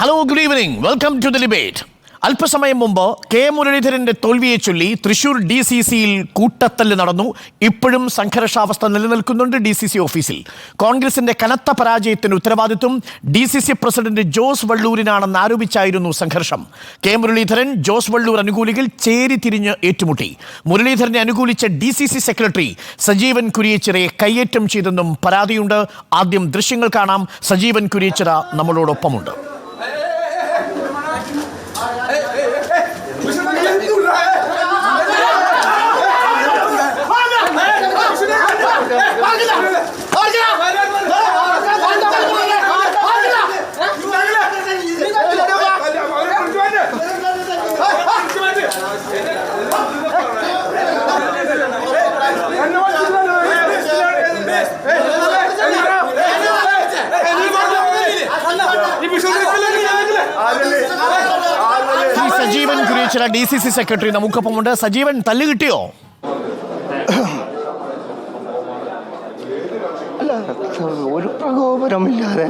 Hello good evening welcome to the debate അല്പസമയം മുമ്പ് K മുരളീധരന്റെ തോൽവിയെ ചൊല്ലി തൃശൂർ ഡി സി സിയിൽ കൂട്ടത്തല്ല് നടന്നു. ഇപ്പോഴും സംഘർഷാവസ്ഥ നിലനിൽക്കുന്നുണ്ട് ഡി സി സി ഓഫീസിൽ. കോൺഗ്രസിന്റെ കനത്ത പരാജയത്തിന് ഉത്തരവാദിത്വം D C C president Jose വള്ളൂരിനാണെന്ന് ആരോപിച്ചായിരുന്നു സംഘർഷം. കെ മുരളീധരൻ ജോസ് വള്ളൂർ അനുകൂലികൾ ചേരി തിരിഞ്ഞ് ഏറ്റുമുട്ടി. മുരളീധരനെ അനുകൂലിച്ച D C C secretary Sajeevan Kuriachira കയ്യേറ്റം ചെയ്തെന്നും പരാതിയുണ്ട്. ആദ്യം ദൃശ്യങ്ങൾ കാണാം. Sajeevan Kuriachira നമ്മളോടൊപ്പമുണ്ട്. Kuriachira D C C secretary നമുക്കൊപ്പമുണ്ട് Sajeevan തല്ല് കിട്ടിയോ? അല്ല ഒരു പ്രകോപനമില്ലാതെ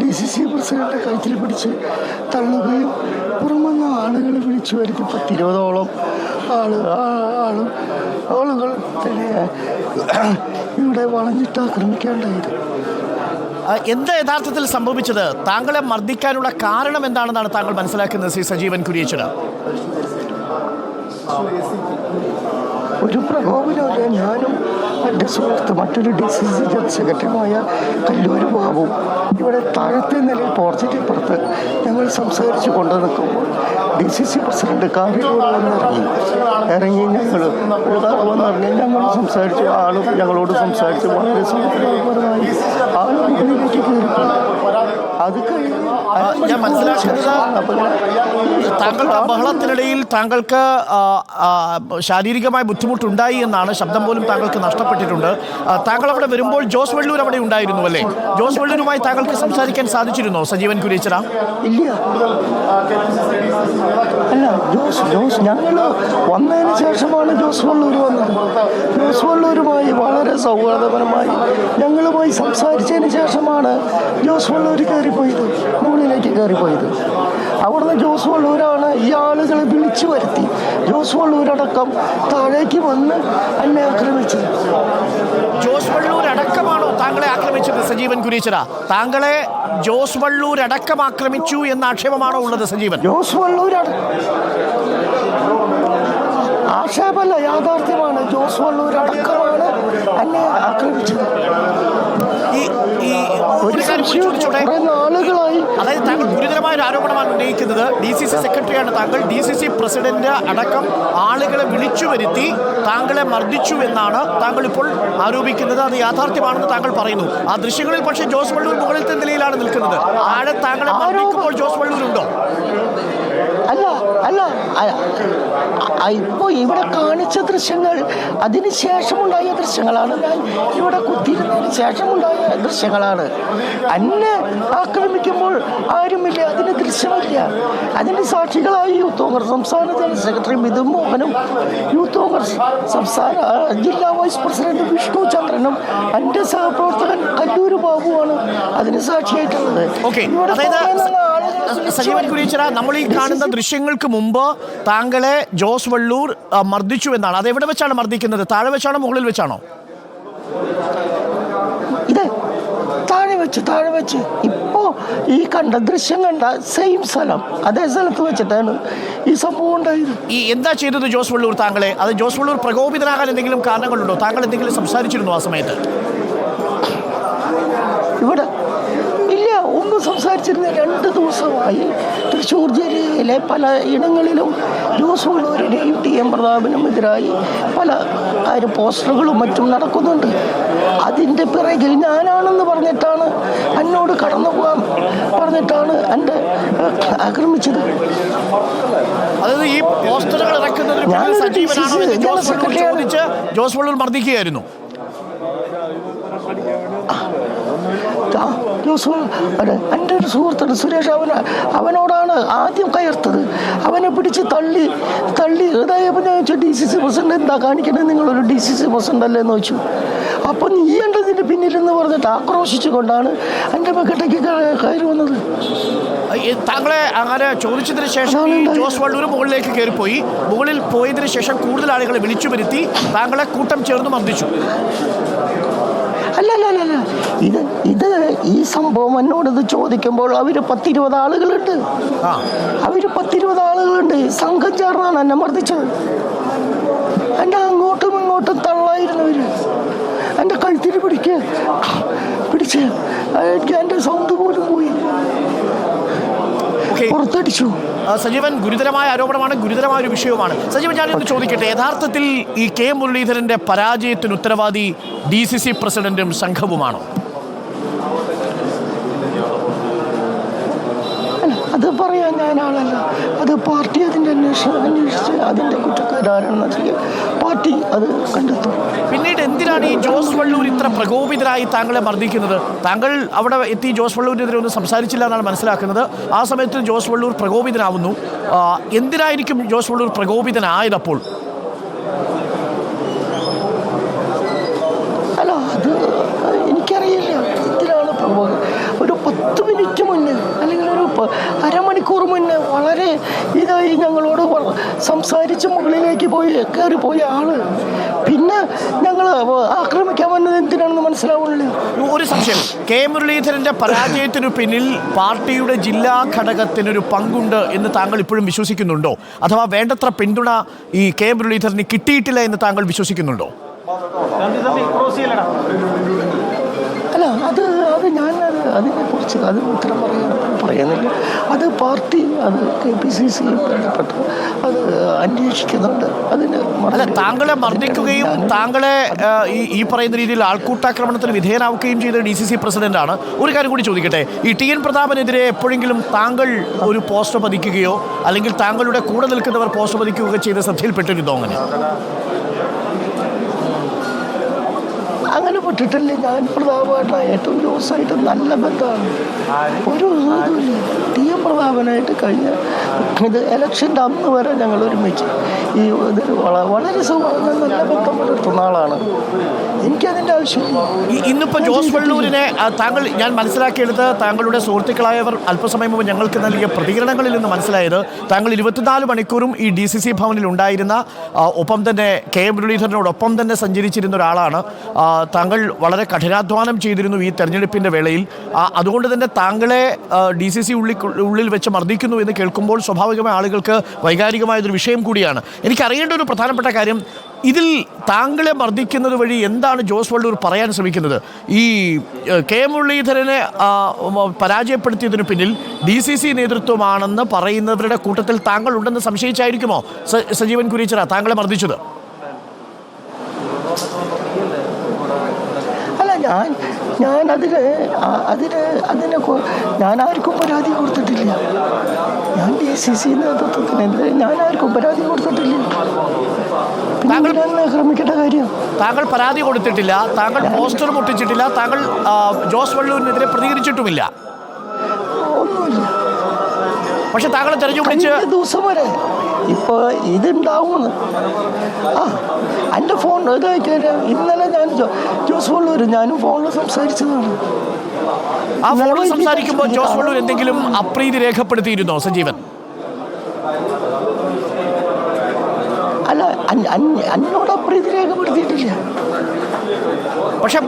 ഡി സി സി പ്രസിഡന്റ് കഴുത്തിൽ പിടിച്ച് തള്ളുകയും പുറമെന്ന ആളുകളെ വിളിച്ചു വരുത്തി പത്തിരുപതോളം ആളുകൾ ഇവിടെ വളഞ്ഞിട്ട് ആക്രമിക്കേണ്ടായിരുന്നു. എന്താ യഥാർത്ഥത്തിൽ സംഭവിച്ചത്? താങ്കളെ മർദ്ദിക്കാനുള്ള കാരണം എന്താണെന്നാണ് താങ്കൾ മനസ്സിലാക്കുന്നത് ശ്രീ സജീവൻ കുരിയച്ചിറ ഒരു പ്രകോപനമില്ല? ഞാനും എന്റെ സുഹൃത്ത് മറ്റൊരു ഡി സി സി ജനറൽ സെക്രട്ടറിയുമായ കല്ലൂർ ബാബു ഇവിടെ താഴത്തെ നിലയിൽ പോർച്ചിന്റെ പുറത്ത് ഞങ്ങൾ സംസാരിച്ചു കൊണ്ടു നിൽക്കുമ്പോൾ ഡി സി സി പ്രസിഡന്റ് വന്നിറങ്ങി. ഇറങ്ങി ഞങ്ങൾ ഞങ്ങൾ സംസാരിച്ചു ആളും ഞങ്ങളോട് സംസാരിച്ചു വളരെ ആൾ അത് ഞാൻ മനസ്സിലാക്കുന്നത് താങ്കളുടെ ബഹളത്തിനിടയിൽ താങ്കൾക്ക് ശാരീരികമായ ബുദ്ധിമുട്ടുണ്ടായി എന്നാണ് ശബ്ദം പോലും താങ്കൾക്ക് നഷ്ടപ്പെട്ടിട്ടുണ്ട്. താങ്കൾ അവിടെ വരുമ്പോൾ ജോസ് വെള്ളൂർ അവിടെ ഉണ്ടായിരുന്നു അല്ലേ? ജോസ് വെള്ളൂരുമായി താങ്കൾക്ക് സംസാരിക്കാൻ സാധിച്ചിരുന്നോ സജീവൻ കുരിയച്ചിറ ഇല്ല അല്ല ജോസ് ജോസ് ഞങ്ങൾ വന്നതിന് ശേഷമാണ് ജോസ് വള്ളൂർ വന്നത്. ജോസ് വള്ളൂരുമായി വളരെ സൗഹൃദപരമായി ഞങ്ങളുമായി സംസാരിച്ചതിന് ശേഷമാണ് ജോസ് വള്ളൂർ കയറിപ്പോയത്? മുകളിലേക്ക് കയറിപ്പോയത്. അവിടുന്ന് ജോസ് വള്ളൂരാണ് ഈ ആളുകളെ വിളിച്ചു വരുത്തി. ജോസ് വള്ളൂരടക്കം താഴേക്ക് വന്ന് എന്നെ ആക്രമിച്ചത് ജോസ് വള്ളൂർ അടക്കമാണോ താങ്കളെ ആക്രമിച്ചത് സജീവൻ കുരീശ്വര താങ്കളെ ജോസ് വള്ളൂർ അടക്കം ആക്രമിച്ചു എന്ന ആക്ഷേപമാണോ ഉള്ളത് സജീവൻ? ജോസ് വള്ളൂർ ആക്ഷേപമല്ല യാഥാർത്ഥ്യമാണ്. ജോസ് വള്ളൂർ അടക്കമാണ് എന്നെ ആക്രമിച്ചത്. ഈ ഈ ഒരു അതായത് താങ്കൾ ഗുരുതരമായ ഒരു ആരോപണമാണ് ഉന്നയിക്കുന്നത്. ഡി സി സി സെക്രട്ടറിയാണ് താങ്കൾ. ഡി സി സി പ്രസിഡന്റ് അടക്കം ആളുകളെ വിളിച്ചു വരുത്തി താങ്കളെ മർദ്ദിച്ചു എന്നാണ് താങ്കൾ ഇപ്പോൾ ആരോപിക്കുന്നത്. അത് യാഥാർത്ഥ്യമാണെന്ന് താങ്കൾ പറയുന്നു. ആ ദൃശ്യങ്ങളിൽ പക്ഷേ ജോസ് വള്ളൂർ മുകളിലത്തെ നിലയിലാണ് നിൽക്കുന്നത്. താഴെ താങ്കളെ മർദ്ദിക്കുമ്പോൾ ജോസ് വള്ളൂർ ഉണ്ടോ? അല്ല അല്ല. ഇപ്പോൾ ഇവിടെ കാണിച്ച ദൃശ്യങ്ങൾ അതിന് ശേഷമുണ്ടായ ദൃശ്യങ്ങളാണ്. ഞാൻ ഇവിടെ കുത്തിയിരുന്നതിന് ശേഷമുണ്ടായ ദൃശ്യങ്ങളാണ്. അന്നെ ആക്രമിക്കുമ്പോൾ ആരുമില്ല അതിന് ദൃശ്യമില്ല. അതിന് സാക്ഷികളായി യൂത്ത് കോൺഗ്രസ് സംസ്ഥാന ജനറൽ സെക്രട്ടറി മിഥുൻ മോഹനും യൂത്ത് കോൺഗ്രസ് സംസ്ഥാന ജില്ലാ വൈസ് പ്രസിഡന്റ് വിഷ്ണു ചന്ദ്രനും എന്റെ സഹപ്രവർത്തകൻ കല്ലൂർ ബാബുവാണ് അതിന് സാക്ഷിയായിട്ടുള്ളത്. ഇവിടെ സജീവൻ കുരീശ്വര നമ്മൾ ഈ കാണുന്ന ദൃശ്യങ്ങൾക്ക് മുമ്പ് താങ്കളെ ജോസ് വള്ളൂർ മർദ്ദിച്ചു എന്നാണ്. അത് എവിടെ വെച്ചാണ് മർദ്ദിക്കുന്നത്? താഴെ വെച്ചാണോ മുകളിൽ വെച്ചാണോ? ഇത് താഴെ വെച്ച് താഴെ വെച്ച്. ഈ കണ്ട ദൃശ്യം കണ്ട സെയിം സ്ഥലം അതേ സ്ഥലത്ത് വെച്ചിട്ടാണ് ഈ സംഭവം ഉണ്ടായത്. ഈ എന്താ ചെയ്തത് ജോസ് വള്ളൂർ താങ്കളെ? അത് ജോസ് വള്ളൂർ പ്രകോപിതനാകാൻ എന്തെങ്കിലും കാരണങ്ങളുണ്ടോ? താങ്കൾ എന്തെങ്കിലും സംസാരിച്ചിരുന്നു ആ സമയത്ത് ഇവിടെ ഒന്നും സംസാരിച്ചിരുന്ന രണ്ട് ദിവസമായി തൃശ്ശൂർ ജില്ലയിലെ പല ഇടങ്ങളിലും ജോസ് ഉള്ളവരുടെയും ടി എം പ്രതാപനും എതിരായി പല കാര്യം പോസ്റ്ററുകളും മറ്റും നടക്കുന്നുണ്ട്. അതിന്റെ പിറകിൽ ഞാനാണെന്ന് പറഞ്ഞിട്ടാണ് എന്നോട് കടന്നു പോകാൻ പറഞ്ഞിട്ടാണ് എന്റെ ആക്രമിച്ചത്. അതായത് ഈ പോസ്റ്ററുകൾ ഇറക്കുന്നതിന് ജോസ് മർദ്ദിക്കുകയായിരുന്നു. എന്റെ ഒരു സുഹൃത്തുണ്ട് സുരേഷ് അവന് അവനോടാണ് ആദ്യം കയർത്തത്. അവനെ പിടിച്ച് തള്ളി തള്ളി. ഇതായപ്പോൾ ഞാൻ ചോദിച്ചു ഡി സി സി പ്രസിഡന്റ് എന്താ കാണിക്കണേ? നിങ്ങളൊരു ഡി സി സി പ്രസിഡന്റ് അല്ലേ എന്ന് ചോദിച്ചു. അപ്പം നീ ഉണ്ടതിന്റെ പിന്നിലെന്ന് പറഞ്ഞിട്ട് ആക്രോശിച്ചുകൊണ്ടാണ് എന്റെ മക്കട്ടേക്ക് കയറി വന്നത്. താങ്കളെ അങ്ങനെ ചോദിച്ചതിന് ശേഷം ജോസ് വള്ളൂർ മുകളിലേക്ക് കയറിപ്പോയി. മുകളിൽ പോയതിനു ശേഷം കൂടുതൽ ആളുകളെ വിളിച്ചു വരുത്തി താങ്കളെ കൂട്ടം ചേർന്ന് മർദ്ദിച്ചു. അല്ല അല്ല അല്ല ഇത് ഇത് ഈ സംഭവം എന്നോട് ഇത് ചോദിക്കുമ്പോൾ അവർ പത്തിരുപത് ആളുകളുണ്ട്. അവർ പത്തിരുപത് ആളുകളുണ്ട്. സംഘം ചേർന്നാണ് എന്നെ മർദ്ദിച്ചത്. എന്റെ അങ്ങോട്ടും ഇങ്ങോട്ടും തള്ളായിരുന്നവര് എന്റെ കഴുത്തിന് പിടിക്ക് പിടിച്ച് എനിക്ക് എന്റെ സൗണ്ട് പോലും പോയി. ഓക്കെ. പുറത്തടിച്ചു. സജീവൻ ഗുരുതരമായ ആരോപണമാണ് ഗുരുതരമായ ഒരു വിഷയവുമാണ്. സജീവൻ ഞാനൊന്ന് ചോദിക്കട്ടെ യഥാർത്ഥത്തിൽ ഈ കെ മുരളീധരന്റെ പരാജയത്തിന് ഉത്തരവാദി ഡി സി സി പ്രസിഡന്റും സംഘവുമാണോ അല്ല അത് പറയാൻ ഞാനാണല്ല. അത് പാർട്ടി അതിന്റെ അന്വേഷണം അന്വേഷിച്ച് അതിന്റെ കുറ്റക്കാരാണെന്ന് അറിയാം. പാർട്ടി അത് കണ്ടെത്തും. പിന്നീട് എന്തിനാണ് ഈ ജോസ് വള്ളൂർ ഇത്ര പ്രകോപിതരായി താങ്കളെ മർദ്ദിക്കുന്നത്? താങ്കൾ അവിടെ എത്തി ജോസ് വള്ളൂരിനെതിരെ ഒന്നും സംസാരിച്ചില്ല എന്നാണ് മനസ്സിലാക്കുന്നത്. ആ സമയത്ത് ജോസ് വള്ളൂർ പ്രകോപിതനാവുന്നു. എന്തിനായിരിക്കും ജോസ് വള്ളൂർ പ്രകോപിതനായതപ്പോൾ? അല്ല അത് എനിക്കറിയില്ല. എന്തിനാണ് പ്രകോപനം ഒരു പത്ത് മിനിറ്റ് മുന്നേ അരമണിക്കൂർ മുന്നേ വളരെ ഇതായി ഞങ്ങളോട് സംസാരിച്ച് മുകളിലേക്ക് പോയി കയറി പോയ ആൾ. പിന്നെ ഞങ്ങൾ ആക്രമിക്കാൻ വന്നത് എന്തിനാണെന്ന് മനസ്സിലാവുന്നില്ല. ഒരു സംശയം. കെ. മുരളീധരന്റെ പരാജയത്തിനു പിന്നിൽ പാർട്ടിയുടെ ജില്ലാ ഘടകത്തിനൊരു പങ്കുണ്ട് എന്ന് താങ്കൾ ഇപ്പോഴും വിശ്വസിക്കുന്നുണ്ടോ? അഥവാ വേണ്ടത്ര പിന്തുണ ഈ കെ. മുരളീധരന് കിട്ടിയിട്ടില്ല എന്ന് താങ്കൾ വിശ്വസിക്കുന്നുണ്ടോ? അല്ല അത് അത് ഞാൻ അതിനെ കുറിച്ച് അത് ഉത്തരം പറയാൻ പറയുന്നില്ല. അത് പാർട്ടി അത് കെ പി സി സി ബന്ധപ്പെട്ട്. അത് അന്വേഷിക്കുന്നുണ്ട്. അതിന് അല്ല താങ്കളെ മർദ്ദിക്കുകയും താങ്കളെ ഈ ഈ പറയുന്ന രീതിയിൽ ആൾക്കൂട്ടാക്രമണത്തിന് വിധേയനാവുകയും ചെയ്ത ഡി സി സി പ്രസിഡന്റാണ്. ഒരു കാര്യം കൂടി ചോദിക്കട്ടെ. ഈ ടി എൻ പ്രതാപനെതിരെ എപ്പോഴെങ്കിലും താങ്കൾ ഒരു പോസ്റ്റർ പതിക്കുകയോ അല്ലെങ്കിൽ താങ്കളുടെ കൂടെ നിൽക്കുന്നവർ പോസ്റ്റർ പതിക്കുകയോ ചെയ്ത ശ്രദ്ധയിൽപ്പെട്ടിരുന്നോ അങ്ങനെ? അങ്ങനെ ഞാൻ പ്രതാപമായിട്ട് ഏറ്റവും ദിവസമായിട്ട് നല്ല ബന്ധമാണ്. ഒരു ഇതുമില്ല ടി എം പ്രതാപനായിട്ട് കഴിഞ്ഞ ഇത് ഇലക്ഷന്റെ അന്ന് വരെ ഞങ്ങൾ ഒരുമിച്ച് ഈ ഇതൊരു വളരെ സൗഹൃദം നല്ല ബന്ധം പുലർത്തുന്ന ആളാണ് എനിക്കതിന്റെ ആവശ്യമില്ല ഇന്നിപ്പോൾ ജോസ് വള്ളൂരിനെ താങ്കൾ ഞാൻ മനസ്സിലാക്കിയെടുത്ത് താങ്കളുടെ സുഹൃത്തുക്കളായവർ അല്പസമയം മുമ്പ് ഞങ്ങൾക്ക് നൽകിയ പ്രതികരണങ്ങളിൽ നിന്ന് മനസ്സിലായത് താങ്കൾ ഇരുപത്തിനാല് മണിക്കൂറും ഈ ഡി സി സി ഭവനിൽ ഉണ്ടായിരുന്ന ഒപ്പം തന്നെ കെ മുരളീധരനോടൊപ്പം തന്നെ സഞ്ചരിച്ചിരുന്ന ഒരാളാണ്. താങ്കൾ വളരെ കഠിനാധ്വാനം ചെയ്തിരുന്നു ഈ തെരഞ്ഞെടുപ്പിന്റെ വേളയിൽ. അതുകൊണ്ട് തന്നെ താങ്കളെ ഡി സി സി ഉള്ളിൽ ഉള്ളിൽ വെച്ച് മർദ്ദിക്കുന്നു എന്ന് കേൾക്കുമ്പോൾ സ്വാഭാവികമായ ആളുകൾക്ക് വൈകാരികമായൊരു വിഷയം കൂടിയാണ്. എനിക്കറിയേണ്ട ഒരു പ്രധാനപ്പെട്ട കാര്യം ഇതിൽ താങ്കളെ മർദ്ദിക്കുന്നത് വഴി എന്താണ് ജോസ് വള്ളൂർ പറയാൻ ശ്രമിക്കുന്നത്? ഈ കെ മുരളീധരനെ പരാജയപ്പെടുത്തിയതിനു പിന്നിൽ ഡി സി സി നേതൃത്വമാണെന്ന് പറയുന്നവരുടെ കൂട്ടത്തിൽ താങ്കൾ ഉണ്ടെന്ന് സംശയിച്ചായിരിക്കുമോ? സജീവൻ കുരീച്ചറ താങ്കളെ മർദ്ദിച്ചത്? ഞാൻ ഞാൻ അതിന് അതിന് അതിനെ ഞാൻ ആർക്കും പരാതി കൊടുത്തിട്ടില്ല. ഞാൻ ഡി സി സി നേതൃത്വത്തിനെതിരെ ഞാൻ ആർക്കും പരാതി കൊടുത്തിട്ടില്ല. താങ്കൾ- ആക്രമിക്കേണ്ട കാര്യം? താങ്കൾ പരാതി കൊടുത്തിട്ടില്ല താങ്കൾ പോസ്റ്റർ പൊട്ടിച്ചിട്ടില്ല താങ്കൾ ജോസ് വള്ളൂരിനെതിരെ പ്രതികരിച്ചിട്ടുമില്ല. ഒന്നുമില്ല. പക്ഷെ താങ്കൾ തെരഞ്ഞു പിടിച്ച് ദിവസം വരെ ഇപ്പൊ ഇതുണ്ടാവുമെന്ന് ആ എന്റെ ഫോൺ ഇതായിട്ട് ഇന്നലെ ഞാൻ ജോസ് വള്ളൂർ ഞാനും ഫോണിൽ സംസാരിച്ചതാണ്. ആ ഫോണിൽ സംസാരിക്കുമ്പോൾ ജോസ് വള്ളൂർ എന്തെങ്കിലും അപ്രീതി രേഖപ്പെടുത്തിയിരുന്നോ സജീവൻ? അല്ല എന്നോട് അപ്രീതി രേഖപ്പെടുത്തിയിട്ടില്ല. പക്ഷെ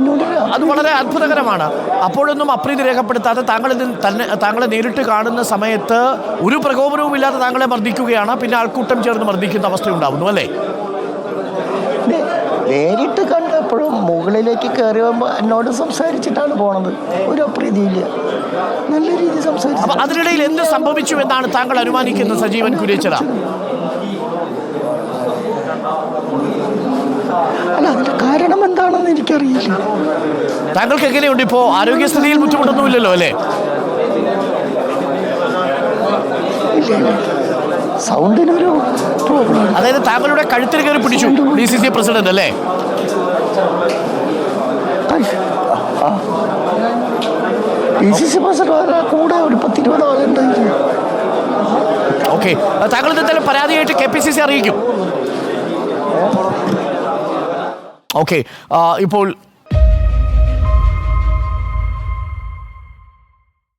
അത് വളരെ അത്ഭുതകരമാണ്. അപ്പോഴൊന്നും അപ്രീതി രേഖപ്പെടുത്താതെ താങ്കൾ തന്നെ താങ്കളെ നേരിട്ട് കാണുന്ന സമയത്ത് ഒരു പ്രകോപനവും ഇല്ലാതെ താങ്കളെ മർദ്ദിക്കുകയാണ്. പിന്നെ ആൾക്കൂട്ടം ചേർന്ന് മർദ്ദിക്കുന്ന അവസ്ഥ ഉണ്ടാവുന്നു അല്ലേ നേരിട്ട് കണ്ടപ്പോഴും മുകളിലേക്ക് കയറി വരുമ്പോൾ എന്നോട് സംസാരിച്ചിട്ടാണ് പോണത്. ഒരു അപ്രീതിയില്ല. നല്ല രീതിയിൽ സംസാരിച്ചു. അതിനിടയിൽ എന്ത് സംഭവിച്ചു എന്നാണ് താങ്കൾ അനുമാനിക്കുന്നത് സജീവൻ കുര്യച്ചറ അല്ല അതിന്റെ കാരണം എന്താണെന്ന് എനിക്കറിയില്ല. താങ്കൾക്ക് എങ്ങനെയുണ്ട് ഇപ്പോ? ആരോഗ്യസ്ഥിതിയിൽ ബുദ്ധിമുട്ടൊന്നുമില്ലല്ലോ അല്ലേ? സൗണ്ടിനൊരു പ്രോബ്ലം അതായത് താങ്കളുടെ കഴുത്തിൽ കയറി പിടിച്ചു ഡി സി സി പ്രസിഡന്റ് അല്ലേ? ഡി സി സി പ്രസിഡന്റ് കൂടെ ഒരു പത്തിരുപത് ആളുണ്ടായിരുന്നു ഓക്കെ. താങ്കൾ എന്തായാലും പരാതിയായിട്ട് കെ പി സി സി അറിയിക്കും. ഓക്കെ ഇപ്പോൾ